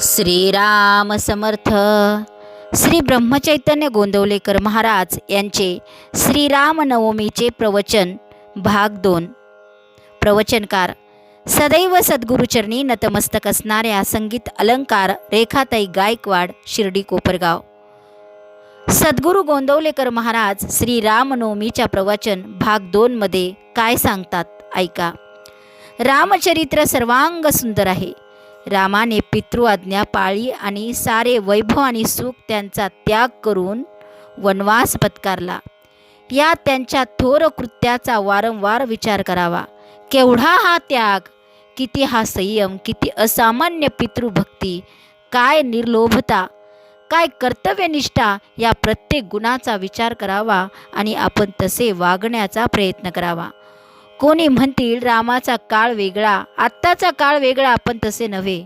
श्रीराम समर्थ. श्री ब्रह्मचैतन्य गोंदवलेकर महाराज यांचे श्रीरामनवमीचे प्रवचन भाग दोन. प्रवचनकार सदैव सद्गुरुचरणी नतमस्तक असणाऱ्या संगीत अलंकार रेखाताई गायकवाड शिर्डी कोपरगाव. सद्गुरू गोंदवलेकर महाराज श्री रामनवमीच्या प्रवचन भाग दोनमध्ये काय सांगतात? ऐका. रामचरित्र सर्वांग सुंदर आहे. रामाने पितृ आज्ञा पाळी आणि सारे वैभव आणि सुख त्यांचा त्याग करून वनवास पत्कारला. या त्यांच्या थोर कृत्याचा वारंवार विचार करावा. केवढा हा त्याग? किती हा संयम? किती असामान्य पितृभक्ती? काय निर्लोभता? काय कर्तव्यनिष्ठा? या प्रत्येक गुणाचा विचार करावा आणि आपण तसे वागण्याचा प्रयत्न करावा. कोणी म्हणतील रामाचा काळ वेगळा आत्ताचा काळ वेगळा पण तसे नव्हे.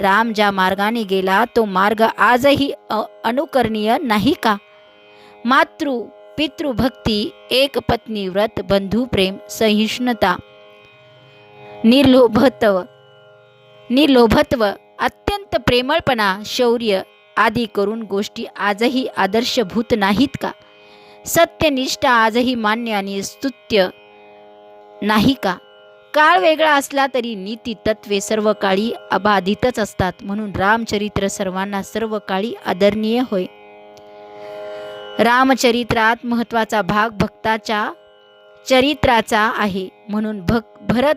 राम ज्या मार्गाने गेला तो मार्ग आजही अ- अनुकरणीय नाही का? मातृ पितृभक्ती एक पत्नी व्रत बंधू प्रेम सहिष्णुता. निर्लोभत्व निर्लोभत्व अत्यंत प्रेमळपणा शौर्य आदी करून गोष्टी आजही आदर्शभूत नाहीत का? सत्यनिष्ठा आजही मान्य आणि स्तुत्य नाही का? काळ वेगळा असला तरी नीती तत्वे सर्व काळी अबाधितच असतात. म्हणून रामचरित्र सर्वांना सर्व काळी आदरणीय होय. रामचरित्रात महत्त्वाचा भाग भक्ताच्या चरित्राचा आहे. म्हणून भक भरत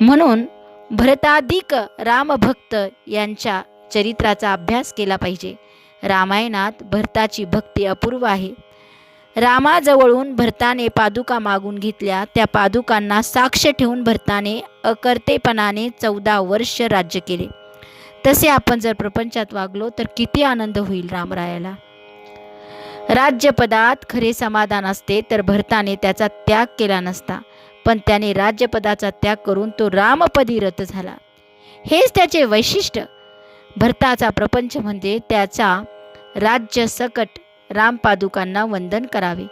म्हणून भरताधिक रामभक्त यांच्या चरित्राचा अभ्यास केला पाहिजे. रामायणात भरताची भक्ती अपूर्व आहे. रामाजवळून भरताने पादुका मागून घेतल्या. त्या पादुकांना साक्ष ठेवून भरताने अकर्तेपणाने चौदा वर्ष राज्य केले. तसे आपण जर प्रपंचात वागलो तर किती आनंद होईल रामरायाला. राज्यपदात खरे समाधान असते तर भरताने त्याचा त्याग केला नसता. पण त्याने राज्यपदाचा त्याग करून तो रामपदी रत झाला. हेच त्याचे वैशिष्ट्य. भरताचा प्रपंच म्हणजे त्याचा राज्य सकट रामपादुकांना वंदन करावे.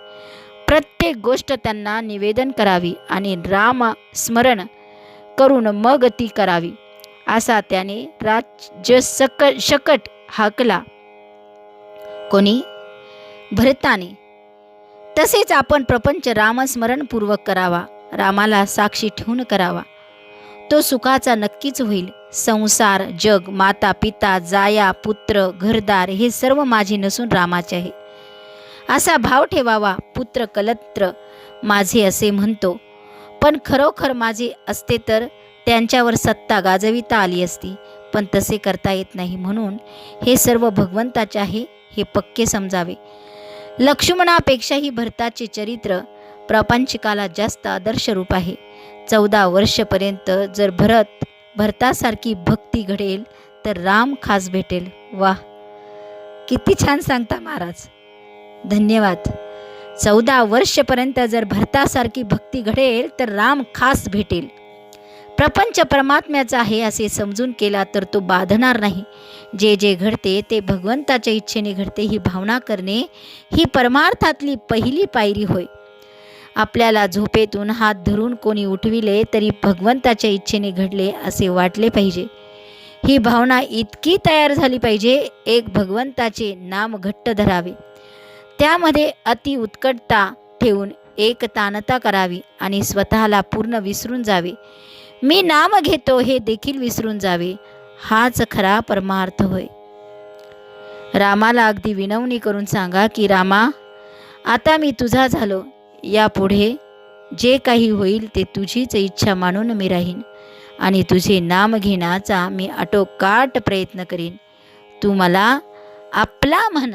प्रत्येक गोष्ट त्यांना निवेदन करावी आणि राम स्मरण करून मग ती करावी असा त्याने राज्य सक शकट हाकला. कोणी? भरताने. तसेच आपण प्रपंच रामस्मरणपूर्वक करावा रामाला साक्षी ठेवून करावा. तो सुखाचा नक्कीच होईल. संसार जग माता पिता जाया पुत्र घरदार हे सर्व माझे नसून रामाचे आहे. असा भाव ठेवावा पुत्र कलत्र माझे असे म्हणतो. पण खरोखर माझे असते तर त्यांच्यावर सत्ता गाजविता आली असती पण तसे करता येत नाही म्हणून हे सर्व भगवंताचे आहे हे पक्के समजावे. लक्ष्मणापेक्षाही भरताचे चरित्र प्रापंचिकाला जास्त आदर्श रूप आहे. चौदा वर्षपर्यंत जर भरत भरतासारखी भक्ती घडेल तर राम खास भेटेल. वाह! किती छान सांगता महाराज. धन्यवाद. चौदा वर्षपर्यंत जर भरतासारखी भक्ती घडेल तर राम खास भेटेल. प्रपंच परमात्म्याचा आहे असे समजून केला तर तो बाधणार नाही. जे जे घडते ते भगवंताच्या इच्छेने घडते ही भावना करणे ही परमार्थातली पहिली पायरी होय. आपल्याला झोपेतून हात धरून कोणी उठविले तरी भगवंताच्या इच्छेने घडले असे वाटले पाहिजे. ही भावना इतकी तयार झाली पाहिजे एक भगवंताचे नाम घट्ट धरावे. त्यामध्ये अति उत्कटता ठेवून एकतानता करावी आणि स्वतःला पूर्ण विसरून जावे. मी नाम घेतो हे देखील विसरून जावे. हाच खरा परमार्थ होय. रामाला अगदी विनवणी करून सांगा की रामा आता मी तुझा झालो. यापुढे जे काही होईल ते तुझीच इच्छा मानून मी राहीन आणि तुझे नाम घेण्याचा मी आटोकाट प्रयत्न करीन. तू मला आपला म्हण